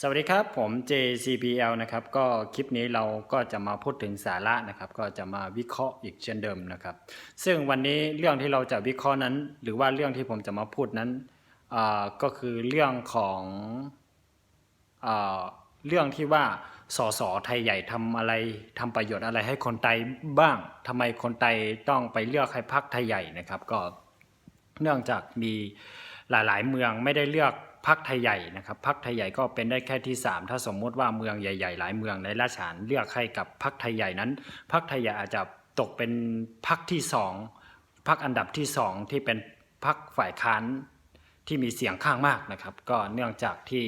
สวัสดีครับ ผม JCPL นะครับก็คลิปนี้เราก็จะมาพูดถึงสาระนะครับ ก็จะมาวิเคราะห์อีกเช่นเดิมนะครับ ซึ่งวันนี้เรื่องที่เราจะวิเคราะห์นั้น หรือว่าเรื่องที่ผมจะมาพูดนั้นก็คือเรื่องของอเรื่องที่ว่าสสไทยใหญ่ทำอะไรทำประโยชน์อะไรให้คนไทยบ้างทำไมคนไทยต้องไปเลือกให้พรรคไทยใหญ่นะครับ ก็เนื่องจากมีหลายๆ เมืองไม่ได้เลือก พักไทยใหญ่นะครับพักไทยใหญ่ก็เป็นได้แค่ที่ 3 ถ้าสมมุติว่าเมืองใหญ่ๆ หลายเมืองในราชฐานเลือกให้กับพักไทยใหญ่นั้นพักไทยใหญ่อาจจะตกเป็นพักที่2พักอันดับที่ 2 ที่เป็นพักฝ่ายค้าน ที่มีเสียงข้างมากนะครับ ก็เนื่องจากที่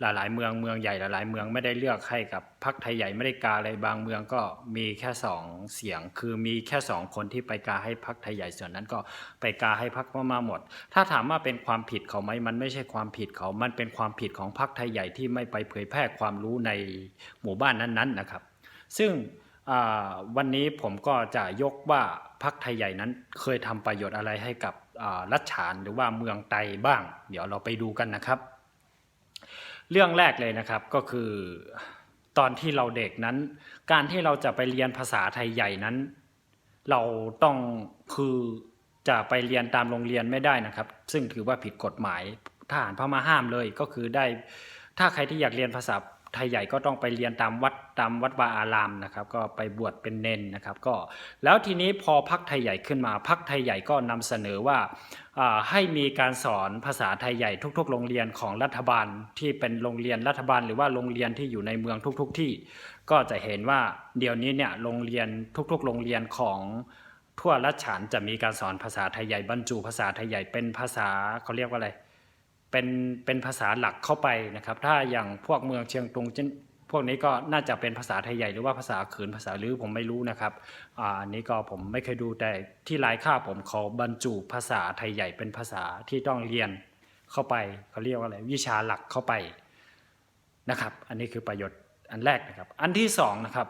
หลาย ๆ เมืองเมืองใหญ่หลาย ๆ เมืองไม่ได้เลือกให้กับพักไทยใหญ่ไม่ได้กาอะไรบางเมืองก็มีแค่สองเสียง คือมีแค่สองคนที่ไปกาให้พักไทยใหญ่ส่วนนั้นก็ไปกาให้พักพม่าหมด ถ้าถามว่าเป็นความผิดเขาไหมมันไม่ใช่ความผิดเขา มันเป็นความผิดของพักไทยใหญ่ที่ไม่ไปเผยแพร่ความรู้ในหมู่บ้านนั้น ๆ นะครับ ซึ่ง วันนี้ผมก็จะยกว่าพักไทยใหญ่นั้นเคยทำประโยชน์อะไรให้กับรัฐฉานหรือว่าเมืองไตบ้าง เดี๋ยวเราไปดูกันนะครับ เรื่องแรกเลยนะครับก็คือตอนที่เราเด็กนั้น การที่เราจะไปเรียนภาษาไทยใหญ่นั้น เราต้องคือจะไปเรียนตามโรงเรียนไม่ได้นะครับ ซึ่งถือว่าผิดกฎหมายทหารพม่าห้ามเลยก็คือได้ถ้าใครที่อยากเรียนภาษา ไทยใหญ่ก็ต้องไปเรียนตามวัดตามวัดวาอารามนะครับ ก็ไปบวชเป็นเนนนะครับ ก็แล้วทีนี้พอพักไทยใหญ่ขึ้นมาพักไทยใหญ่ก็นำเสนอว่าอ่าให้มีการสอนภาษาไทยใหญ่ทุก ๆ โรงเรียนของรัฐบาลที่เป็นโรงเรียนรัฐบาล หรือว่าโรงเรียนที่อยู่ในเมืองทุก ๆ ที่ ก็จะเห็นว่าเดี๋ยวนี้เนี่ยโรงเรียนทุก ๆ โรงเรียนของทั่วรัชฉานจะมีการสอนภาษาไทยใหญ่บรรจุภาษาไทยใหญ่เป็นภาษาเขาเรียกว่าอะไร เป็นเป็นภาษาหลักเข้าไปนะครับ ถ้าอย่างพวกเมืองเชียงตุงเช่นพวกนี้ก็น่าจะเป็นภาษาไทยใหญ่หรือว่าภาษาเขืนภาษาลือผมไม่รู้นะครับอ่าอันนี้ก็ผมไม่เคยดูแต่ที่รายค่าผมเขาบรรจุภาษาไทยใหญ่เป็นภาษาที่ต้องเรียนเข้าไปเขาเรียกว่าอะไรวิชาหลักเข้าไปนะครับ อันนี้คือประโยชน์อันแรกนะครับ อันที่สองนะครับ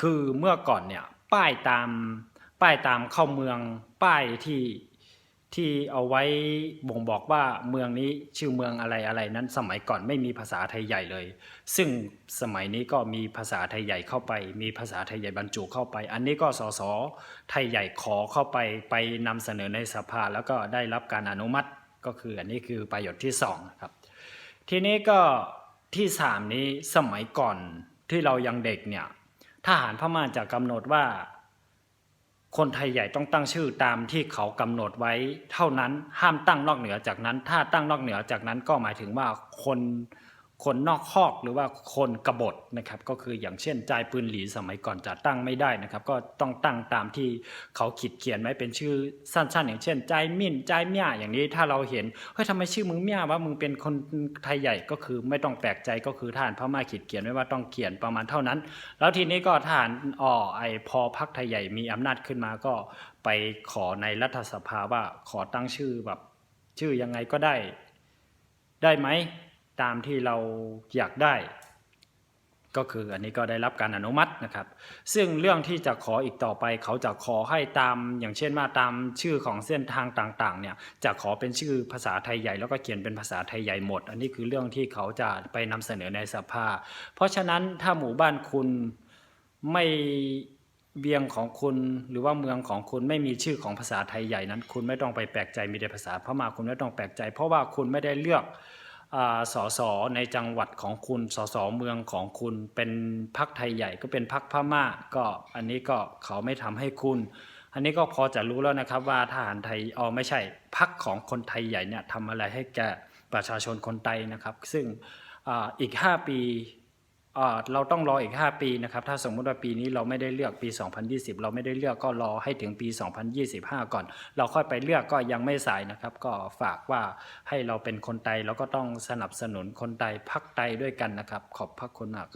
คือเมื่อก่อนเนี่ยป้ายตามป้ายตามเข้าเมืองป้ายที่ ที่เอาไว้บ่งบอกว่าเมืองนี้ชื่อเมืองอะไรอะไรนั้นสมัยก่อนไม่มีภาษาไทยใหญ่เลย ซึ่งสมัยนี้ก็มีภาษาไทยใหญ่เข้าไป มีภาษาไทยใหญ่บรรจุเข้าไป อันนี้ก็สสไทยใหญ่ขอเข้าไปไปนำเสนอในสภาแล้วก็ได้รับการอนุมัติก็คืออันนี้คือประโยชน์ที่สองครับทีนี้ก็ที่สามนี้สมัยก่อนที่เรายังเด็กเนี่ยทหารพม่าจะกำหนดว่า คนไทยใหญ่ต้องตั้งชื่อตามที่เขากำหนดไว้ เท่านั้นห้ามตั้งนอกเหนือจากนั้น ถ้าตั้งนอกเหนือจากนั้นก็หมายถึงว่าคน คนนอกคอกหรือว่าคนกบฏนะครับก็คืออย่างเช่นจ่ายปืนหลีสมัยก่อนจะตั้งไม่ได้นะครับ ก็ต้องตั้งตามที่เขาขีดเขียนไว้เป็นชื่อสั้นๆ อย่างเช่นจ่ายมิ่นจ่ายเมียอย่างนี้ถ้าเราเห็นเฮ้ยทำไมชื่อมึงเมียว่ามึงเป็นคนไทยใหญ่ก็คือไม่ต้องแปลกใจก็คือทหารพม่าขีดเขียนไว้ว่าต้องเขียนประมาณเท่านั้น แล้วทีนี้ก็ทหารอ๋อไอพอพักไทยใหญ่มีอำนาจขึ้นมาก็ไปขอในรัฐสภาว่าขอตั้งชื่อแบบชื่อยังไงก็ได้ ได้ไหม ตามที่เราอยากได้ ก็คืออันนี้ก็ได้รับการอนุมัตินะครับ ซึ่งเรื่องที่จะขออีกต่อไป เขาจะขอให้ตามอย่างเช่นว่าตามชื่อของเส้นทางต่างๆเนี่ยจะขอเป็นชื่อภาษาไทยใหญ่แล้วก็เขียนเป็นภาษาไทยใหญ่หมด อันนี้คือเรื่องที่เขาจะไปนำเสนอในสภา เพราะฉะนั้นถ้าหมู่บ้านคุณไม่เวียงของคุณหรือว่าเมืองของคุณไม่มีชื่อของภาษาไทยใหญ่นั้น คุณไม่ต้องไปแปลกใจมีแต่ภาษาพม่าคุณไม่ต้องแปลกใจ เพราะว่าคุณไม่ได้เลือก สสในจังหวัดของคุณสสเมืองของคุณเป็นพักไทยใหญ่ก็เป็นพักพม่า ก็อันนี้ก็เขาไม่ทำให้คุณ อันนี้ก็พอจะรู้แล้วนะครับว่าทหารไทยอ๋อไม่ใช่พักของคนไทยใหญ่เนี่ยทำอะไรให้แก่ประชาชนคนไทยนะครับ ซึ่งออีก 5 ปี เราต้องรออีก 5 ปีนะครับ ถ้าสมมุติว่าปีนี้เราไม่ได้เลือกปี 2020 เราไม่ได้เลือกก็รอให้ถึงปี 2025 ก่อน เราค่อยไปเลือกก็ยังไม่สายนะครับ ก็ฝากว่าให้เราเป็นคนไทยเราก็ต้องสนับสนุนคนไทยพักไทยด้วยกันนะครับ ขอบพระคุณมาก